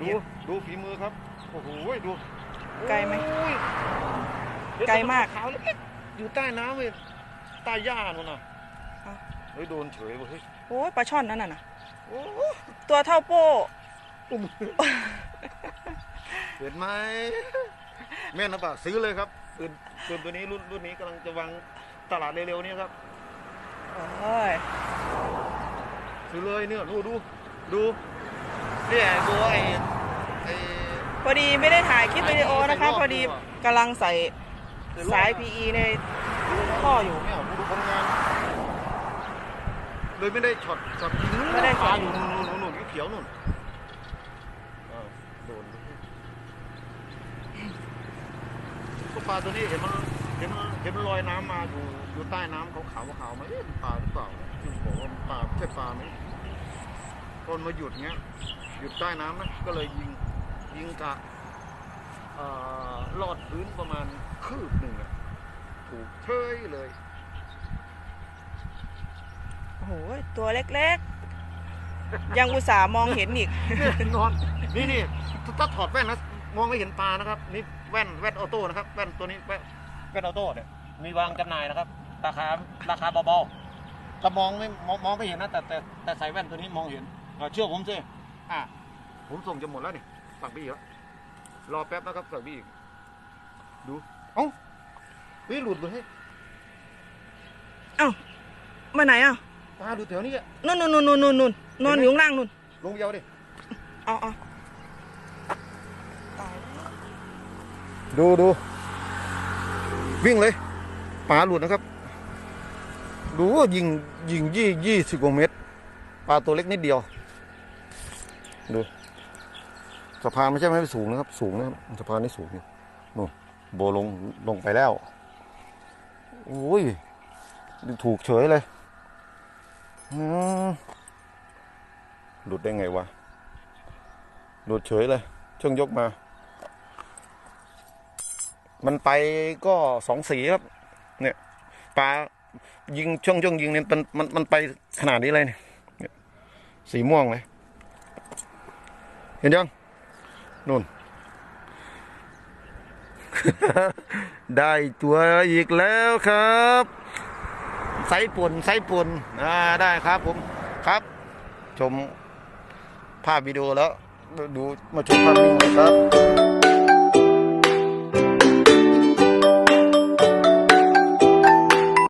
ไม่ดูเห็นดูฝีมือครับ โอ้โห ดูไกลไหมโอ้ยเดี๋ยวไกลมาก ขาวเล็กๆอยู่ใต้น้ำเลยใต้หญ้านู่นน่ะอ้าวเฮ้ยโดนเฉยเว้ยเฮ้ยโอ้ยปลาช่อนนั่นน่ะโอ้ตัวเท่าโป้อุ้มเห็นไหมแม่นนะปะซื้อเลยครับปืนปืนตัวนี้รุ่นรุ่นนี้กำลังจะวางตลาดเร็วๆนี้ครับโอ้ยซื้อเลยเนี่ยดูดูดู เนี่ยบัวไอ้ไอ้ พอดีไม่ได้ถ่ายคลิปวิดีโอนะคะใส่รอบพอดีดูอะกำลังใส่ไอ้สายรอดอะ PE ในท่ออยู่ เนี่ยดูผลงานเลยไม่ได้ช็อตช็อตยิงไม่ได้ช็อตปลาอยู่นู่นนู่นนู่นเขียวๆนู่นอ้าวโดนก็ปลาตัวนี้เห็นมันเห็นมันเห็นมันลอยน้ำมาอยู่อยู่ใต้น้ำขาวขาวๆขาวๆไหมเอ๊ะมันปลาหรือเปล่าที่บอกว่ามันปลาไม่ใช่ปลาไหมตอนมาหยุดเงี้ย หยุดใต้น้ำนะก็เลยยิงยิงกะเอ่อลอดพื้นประมาณคืบหนึ่งอะถูกเชยเลยโอ้โหตัวเล็กๆ ยังอุตส่าห์มองเห็นอีกเนี่ยนอนนี่นี่ถ้าถอดแว่นนะมองไม่เห็นปลานะครับ นี่แว่นแว่นออโต้นะครับ แว่นตัวนี้แว่นแว่นออโต้เนี่ยมีวางจำหน่ายนะครับ ราคาราคาเบาๆแต่มองไม่มองมองไม่เห็นนะแต่แต่แต่ใส่แว่นตัวนี้มองเห็นอะเชื่อผมสิ อะผมส่งจะหมดแล้วนี่สั่งพี่แล้วรอแป๊บนะครับสั่งพี่อีก ดู เอ้าเฮ้ยหลุดเลยเอ้ามาไหนอะปลาดูแถวนี้อะนู่นนู่นนู่นนู่นนู่นนอนอยู่ข้างล่างนู่นลงเดียวดิเอาเอาตายดูดู วิ่งเลยปลาหลุดนะครับ ดูว่ายิงยิงยี่ยี่สิบกว่าเมตรปลาตัวเล็กนิดเดียว ดูสะพานไม่ใช่ไม่สูงนะครับ สูงนะครับสะพานนี่สูงอยู่นู่นโบลงลงไปแล้วโอ้ยถูกเฉยเลยหลุดได้ไงวะหลุดเฉยเลยเชิงยกมา มันไปก็สองสีครับ เนี่ยปลายิงช่วงช่วงยิงเนี่ยมันมันมันไปขนาดนี้เลยเนี่ยสีม่วงเลย เห็นยังนู่น ได้ตัวอีกแล้วครับไซปุ่นไซปุ่นอ่าได้ครับผมครับ ชมภาพวิดีโอแล้ว ดูมาชมภาพวิดีโอครับ